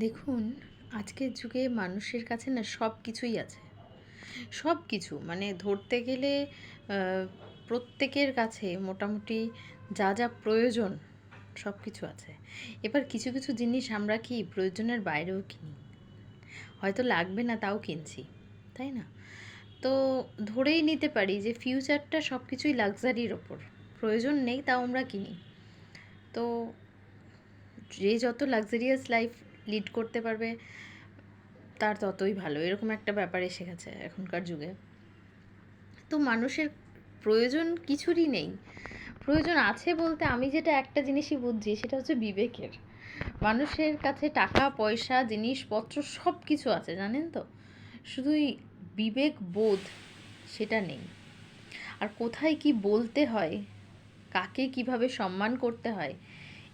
দেখুন, আজকের যুগে মানুষের কাছে না সব কিছুই আছে। সব কিছু মানে ধরতে গেলে প্রত্যেকের কাছে মোটামুটি যা যা প্রয়োজন সব কিছু আছে। এবার কিছু কিছু জিনিস আমরা কি প্রয়োজনের বাইরেও কিনি। হয়তো লাগবে না, তাও কিনছি, তাই না? তো ধরেই নিতে পারি যে ফিউচারটা সব কিছুই লাক্সারির ওপর। প্রয়োজন নেই, তাও আমরা কিনি। তো যে যত লাক্সারিয়াস লাইফ লিড করতে পারবে, তার ততই ভালো। এরকম একটা ব্যাপার এসে গেছে এখনকার যুগে। তো মানুষের প্রয়োজন কিছুরই নেই। প্রয়োজন আছে বলতে আমি যেটা একটা জিনিসই বুঝছি, সেটা হচ্ছে বিবেকের। মানুষের কাছে টাকা, পয়সা, জিনিসপত্র সব কিছু আছে, জানেন তো? শুধুই বিবেক বোধ সেটা নেই। আর কোথায় কি বলতে হয়, কাকে কীভাবে সম্মান করতে হয়,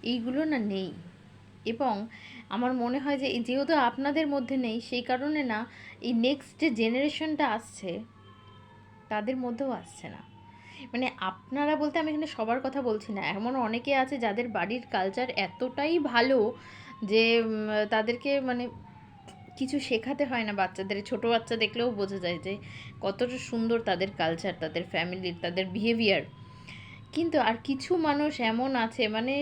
এইগুলো না নেই। এবং আমার মনে হয় যে যেহেতু আপনাদের মধ্যে নেই, সেই কারণে না, এই নেক্সট যে জেনারেশনটা আসছে, তাদের মধ্যেও আসছে না। মানে আপনারা বলতে আমি এখানে সবার কথা বলছি না, এমন অনেকে আছে যাদের বাড়ির কালচার এতটাই ভালো যে তাদেরকে মানে কিছু শেখাতে হয় না। বাচ্চাদের, ছোট বাচ্চা দেখলেও বোঝা যায় যে কতটা সুন্দর তাদের কালচার তাদের ফ্যামিলির তাদের বিহেভিয়ার কিন্তু আর কিছু মানুষ এমন আছে মানে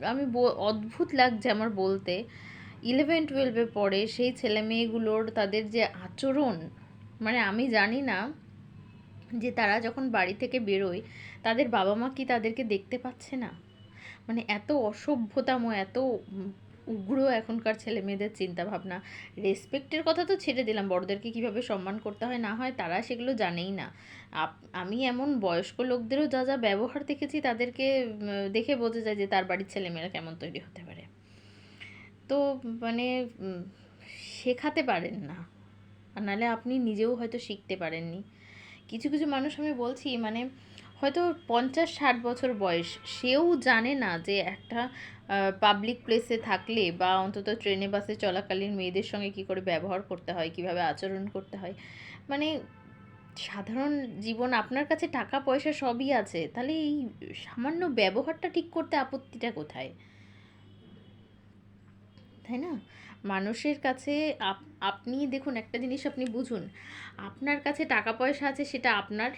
আমি অদ্ভুত লাগছে আমার বলতে। ইলেভেন টুয়েলভে পড়ে সেই ছেলে মেয়েগুলোর তাদের যে আচরণ মানে আমি জানি না যে তারা যখন বাড়ি থেকে বেরোয়, তাদের বাবা মা কি তাদেরকে দেখতে পাচ্ছে না? মানে এত অসভ্যতাম এত উগ্র এখনকার ছেলে মেয়েদের চিন্তা ভাবনা রেসপেক্টের কথা তো ছেড়ে দিলাম, বড়দেরকে কীভাবে সম্মান করতে হয় না হয় তারা সেগুলো জানেই না। আমি এমন বয়স্ক লোকদেরও যা যা ব্যবহার দেখেছি তাদেরকে দেখে বোঝা যায় যে তার বাড়ির ছেলেমেয়েরা কেমন তৈরি হতে পারে। তো মানে শেখাতে পারেন না। আর নাহলে আপনি নিজেও হয়তো শিখতে পারেননি। কিছু কিছু মানুষ আমি বলছি মানে হয়তো পঞ্চাশ ষাট বছর বয়স, সেও জানে না যে একটা পাবলিক প্লেসে থাকলে বা অন্তত ট্রেনে বাসে চলাকালীন মেয়েদের সঙ্গে কী করে ব্যবহার করতে হয়, কীভাবে আচরণ করতে হয়। মানে সাধারণ জীবন আপনার কাছে টাকা, পয়সা সবই আছে, তাহলে এই সামান্য ব্যবহারটা ঠিক করতে আপত্তিটা কোথায়? তাই না? মানুষের কাছে আপ- আপনি দেখুন একটা জিনিস আপনি বুঝুন, আপনার কাছে টাকা, পয়সা আছে সেটা আপনার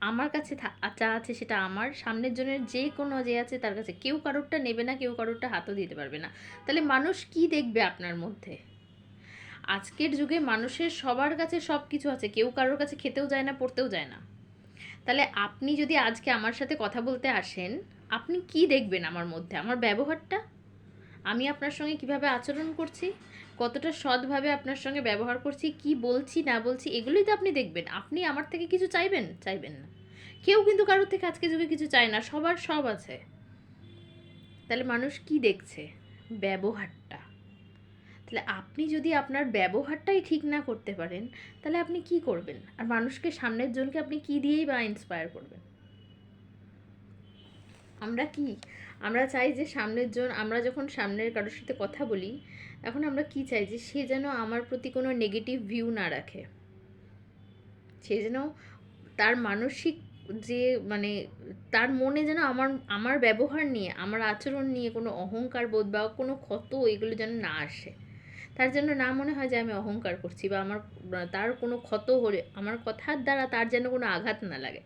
আমার কাছে যা আছে সেটা আমার। সামনের জনের যে কোনো যে আছে তার কাছে। কেউ কারোরটা নেবে না, কেউ কারোরটা হাতও দিতে পারবে না। তাহলে মানুষ কি দেখবে আপনার মধ্যে? আজকের যুগে মানুষের সবার কাছে সব কিছু আছে। কেউ কারোর কাছে খেতেও যায় না, পড়তেও যায় না। তাহলে আপনি যদি আজকে আমার সাথে কথা বলতে আসেন, আপনি কি দেখবেন আমার মধ্যে? আমার ব্যবহারটা? আমি আপনার সঙ্গে কীভাবে আচরণ করছি? কতটা সৎভাবে আপনার সঙ্গে ব্যবহার করছি? কি বলছি, না বলছি, এগুলোই তো আপনি দেখবেন। আপনি আমার থেকে কিছু চাইবেন? চাইবেন না। কেউ কিন্তু কারোর থেকে আজকে যুগে কিছু চায় না, সবার সব আছে। তাহলে মানুষ কি দেখছে? ব্যবহারটা। তাহলে আপনি যদি আপনার ব্যবহারটাই ঠিক না করতে পারেন, তাহলে আপনি কি করবেন? আর মানুষকে সামনের জনকে আপনি কি দিয়েই বা ইন্সপায়ার করবেন? আমরা কি? আমরা চাই যে সামনের জন, আমরা যখন সামনের কারোর সাথে কথা বলি, এখন আমরা কি চাই যে সে যেন আমার প্রতি কোনো নেগেটিভ ভিউ না রাখে? সে যেন তার মানসিক যে মানে তার মনে যেন আমার আমার ব্যবহার নিয়ে, আমার আচরণ নিয়ে কোনো অহংকার বোধ বা কোনো ক্ষত এগুলো যেন না আসে। তার জন্য না মনে হয় যে আমি অহংকার করছি বা আমার, তার কোনো ক্ষত হলে, আমার কথার দ্বারা তার যেন কোনো আঘাত না লাগে।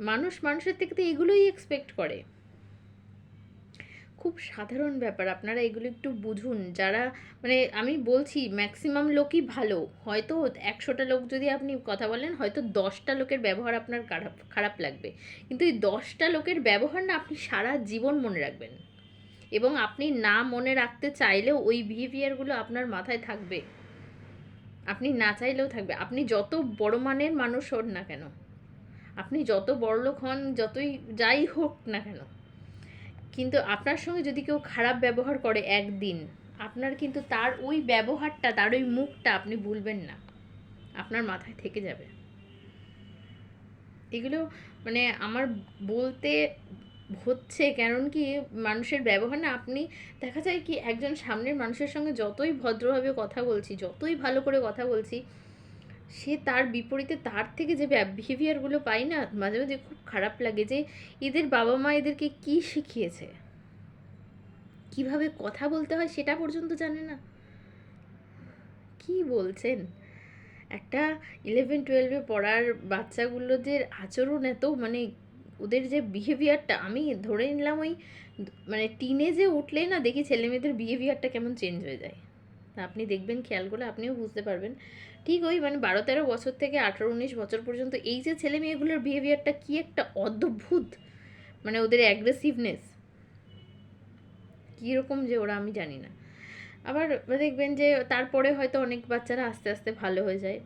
মানুষ মানুষের থেকে তো এগুলোই এক্সপেক্ট করে। খুব সাধারণ ব্যাপার। আপনারা এগুলো একটু বুঝুন। যারা মানে আমি বলছি ম্যাক্সিমাম লোকই ভালো। হয়তো একশোটা লোক যদি আপনি কথা বলেন, হয়তো দশটা লোকের ব্যবহার আপনার খারাপ খারাপ লাগবে। কিন্তু এই দশটা লোকের ব্যবহার না আপনি সারা জীবন মনে রাখবেন। এবং আপনি না মনে রাখতে চাইলেও ওই বিহেভিয়ারগুলো আপনার মাথায় থাকবে। আপনি না চাইলেও থাকবে। আপনি যত বড় মানের মানুষ হন না কেন, আপনি যত বড়লোক হন, যতই যাই হোক না কেন কিন্তু আপনার সঙ্গে যদি কেউ খারাপ ব্যবহার করে একদিন, আপনার কিন্তু তার ওই ব্যবহারটা, তার ওই মুখটা আপনি ভুলবেন না। আপনার মাথায় থেকে যাবে। এগুলো মানে আমার বলতে হচ্ছে কারণ কি মানুষের ব্যবহার না, আপনি দেখা যায় কি একজন সামনের মানুষের সঙ্গে যতই ভদ্রভাবে কথা বলছি, যতই ভালো করে কথা বলছি সে তার বিপরীতে তার থেকে যে বিহেভিয়ারগুলো পাই না, মাঝে মাঝে খুব খারাপ লাগে যে এদের বাবা মা এদেরকে কি শিখিয়েছে? কীভাবে কথা বলতে হয় সেটা পর্যন্ত জানে না। কি বলছেন? একটা ইলেভেন টুয়েলভে পড়ার বাচ্চাগুলোদের আচরণ এত মানে ওদের যে বিহেভিয়ারটা আমি ধরে নিলাম ওই মানে টিনেজে উঠলে না দেখি ছেলে মেয়েদের বিহেভিয়ারটা কেমন চেঞ্জ হয়ে যায়। আপনি দেখবেন খেয়াল করলে আপনিও বুঝতে পারবেন। ঠিক ওই মানে বারো তেরো বছর থেকে আঠারো উনিশ বছর পর্যন্ত এই যে ছেলে মেয়েগুলোর বিহেভিয়ারটা কী একটা অদ্ভুত মানে ওদের অ্যাগ্রেসিভনেস কীরকম যে ওরা আমি জানি না। আবার দেখবেন যে তারপরে হয়তো অনেক বাচ্চারা আস্তে আস্তে ভালো হয়ে যায়।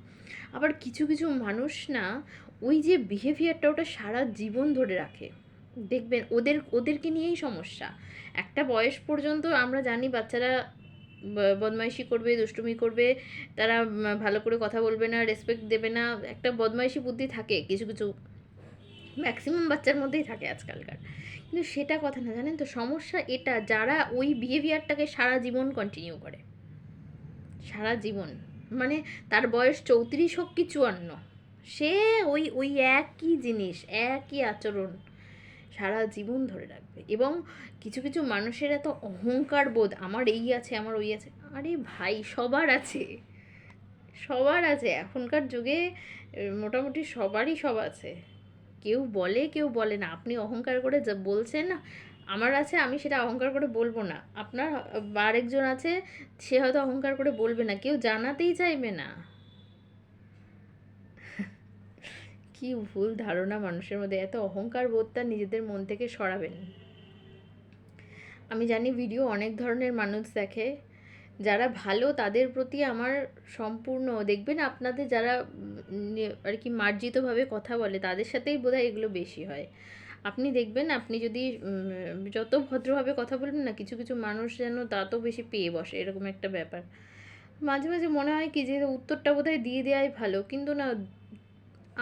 আবার কিছু কিছু মানুষ না ওই যে বিহেভিয়ারটা ওটা সারা জীবন ধরে রাখে। দেখবেন ওদের, ওদেরকে নিয়েই সমস্যা। একটা বয়স পর্যন্ত আমরা জানি বাচ্চারা বদমাইশি করবে, দুষ্টুমি করবে, তারা ভালো করে কথা বলবে না রেসপেক্ট দেবে না, একটা বদমাইশি বুদ্ধি থাকে কিছু কিছু ম্যাক্সিমাম বাচ্চার মধ্যেই থাকে আজকালকার। কিন্তু সেটা কথা না, জানেন তো? সমস্যা এটা, যারা ওই বিহেভিয়ারটাকে সারা জীবন কন্টিনিউ করে। সারা জীবন। মানে তার বয়স চৌত্রিশ হোক কি চুয়ান্ন, সে ওই ওই একই জিনিস, একই আচরণ। সারা জীবন ধরে রাখবে। এবং কিছু কিছু মানুষের এত অহংকার বোধ, আমার এই আছে, আমার ওই আছে, আরে ভাই, সবার আছে। সবার আছে, এখনকার যুগে মোটামুটি সবারই সব আছে। কেউ বলে কেউ বলে না। আপনি অহংকার করে যা বলছেন আমার আছে, আমি সেটা অহংকার করে বলব না। আপনার আরেকজন আছে, সে হয়তো অহংকার করে বলবে না, কেউ জানাতেই চাইবে না। কি ভুল ধারণা মানুষের মধ্যে, এত অহংকার বোধটা নিজেদের মন থেকে সরাবেন। আমি জানি ভিডিও অনেক ধরনের মানুষ দেখে, যারা ভালো তাদের প্রতি আমার সম্পূর্ণ, দেখবেন আপনাদের যারা আর কি মার্জিতভাবে কথা বলে, তাদের সাথেই বোধহয় এগুলো বেশি হয়। আপনি দেখবেন, আপনি যদি যত ভদ্রভাবে কথা বলবেন না, কিছু কিছু মানুষ যেন তত বেশি পেয়ে বসে, এরকম একটা ব্যাপার। মাঝে মাঝে মনে হয় কি যে, উত্তরটা বোধহয় দিয়ে দেওয়াই ভালো, কিন্তু না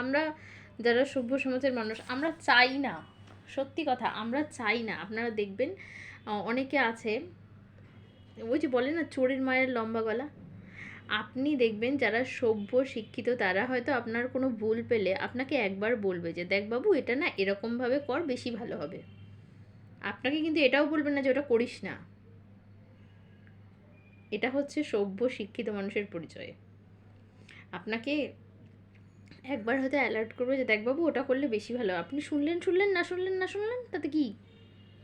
আমরা যারা সভ্য সমাজের মানুষ, আমরা চাই না, সত্যি কথা, আমরা চাই না। আপনারা দেখবেন অনেকে আছে, ওই যে বলে না, চোরের মায়ের লম্বা গলা? আপনি দেখবেন, যারা সভ্য, শিক্ষিত, তারা হয়তো আপনার কোনো ভুল পেলে আপনাকে একবার বলবে যে, দেখ বাবু, এটা না এরকমভাবে কর, বেশি ভালো হবে। আপনাকে কিন্তু এটাও বলবেন না যে, ওটা করিস না। এটা হচ্ছে সভ্য, শিক্ষিত মানুষের পরিচয়। আপনাকে একবার হয়তো অ্যালার্ট করবে যে, দেখ বাবু, ওটা করলে বেশি ভালো আপনি শুনলেন শুনলেন, না শুনলেন না শুনলেন, তাতে কি?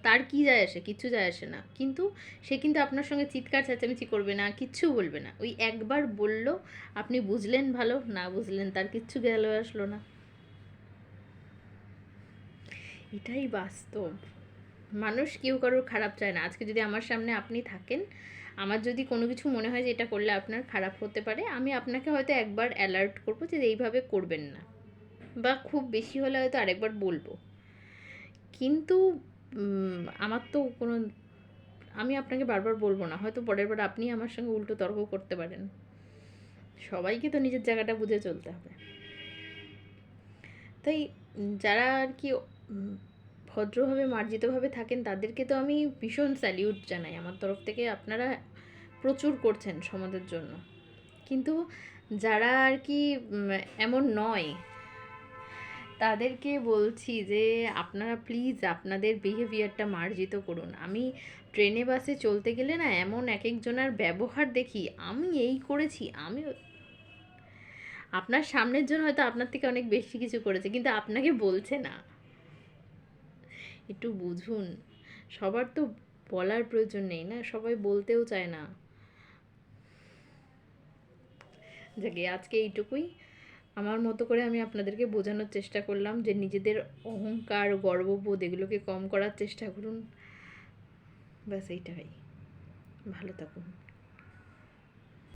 তার কি যায় আসে? কিচ্ছু যায় আসে না। কিন্তু সে কিন্তু আপনার সঙ্গে চিৎকার, চেঁচামেচি করবে না, কিচ্ছু বলবে না। ওই একবার বলল, আপনি বুঝলেন ভালো, না বুঝলেন তার কিচ্ছু গেল আসলো না। এটাই বাস্তব। মানুষ কেউ কারোর খারাপ চায় না। আজকে যদি আমার সামনে আপনি থাকেন আমার যদি কোনো কিছু মনে হয় যে এটা করলে আপনার খারাপ হতে পারে, আমি আপনাকে হয়তো একবার অ্যালার্ট করব যে এইভাবে করবেন না। বা খুব বেশি হলে হয়তো আরেকবার বলব। কিন্তু আমার তো কোনো, আমি আপনাকে বারবার বলব না, হয়তো পরের বার আপনি আমার সঙ্গে উল্টো তর্ক করতে পারেন। সবাইকে তো নিজের জায়গাটা বুঝে চলতে হবে। তাই, যারা আর কি ভদ্রভাবে, মার্জিতভাবে থাকেন, তাদেরকে তো আমি ভীষণ স্যালিউট জানাই। আমার তরফ থেকে আপনারা প্রচুর করছেন সমাজের জন্য। কিন্তু যারা আর কি এমন নয়, তাদেরকে বলছি যে আপনারা প্লিজ আপনাদের বিহেভিয়ারটা মার্জিত করুন। আমি ট্রেনে বাসে চলতে গেলে না এমন এক একজনের ব্যবহার দেখি, আমি এই করেছি, আমি আপনার সামনের জন হয়তো আপনার থেকে অনেক বেশি কিছু করেছে, কিন্তু আপনাকে বলছে না। একটু বুঝুন। সবার তো বলার প্রয়োজন নেই না? সবাই বলতেও চায় না। যাকে আজকে এইটুকুই। আমার মতো করে আমি আপনাদেরকে বোঝানোর চেষ্টা করলাম যে নিজেদের অহংকার, গর্ববোধ এগুলোকে কম করার চেষ্টা করুন। ব্যাস, এইটাই। ভালো থাকুন।